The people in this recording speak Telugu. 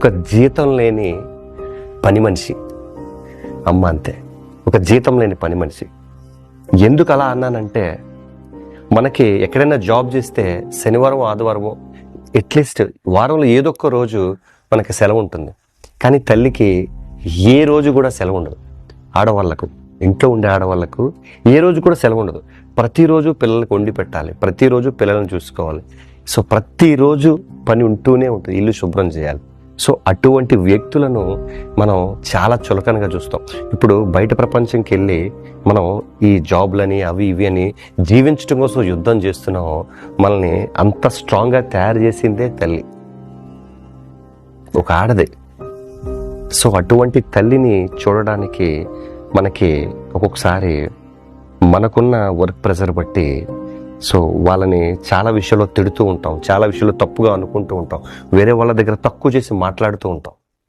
ఒక జీతం లేని పని మనిషి. అమ్మ అంతే. ఒక జీతం లేని పని మనిషి. ఎందుకు అలా అన్నానంటే మనకి ఎక్కడైనా జాబ్ చేస్తే శనివారం ఆదివారం అట్లీస్ట్ వారంలో ఏదో ఒక రోజు మనకి సెలవు ఉంటుంది. కానీ తల్లికి ఏ రోజు కూడా సెలవు ఉండదు. ఆడవాళ్ళకు ఇంట్లో ఉండే ఆడవాళ్ళకు ఏ రోజు కూడా సెలవు ఉండదు. ప్రతిరోజు పిల్లలకు వండి పెట్టాలి. ప్రతిరోజు పిల్లలను చూసుకోవాలి. సో ప్రతిరోజు పని ఉంటూనే ఉంటుంది. ఇల్లు శుభ్రం చేయాలి. సో అటువంటి వ్యక్తులను మనం చాలా చులకనగా చూస్తాం. ఇప్పుడు బయట ప్రపంచంకి వెళ్ళి మనం ఈ జాబ్లని అవి ఇవి అని జీవించడం కోసం యుద్ధం చేస్తున్నాం మనల్ని అంత స్ట్రాంగ్గా తయారు చేసిందే తల్లి. ఒక ఆడది. సో అటువంటి తల్లిని చూడడానికి మనకి ఒక్కొక్కసారి మనకున్న వర్క్ ప్రెషర్ బట్టి సో వాళ్ళని చాలా విషయాల్లో తిడుతూ ఉంటాం చాలా విషయాల్లో తప్పుగా అనుకుంటూ ఉంటాం వేరే వాళ్ళ దగ్గర తక్కువ చేసి మాట్లాడుతూ ఉంటాం.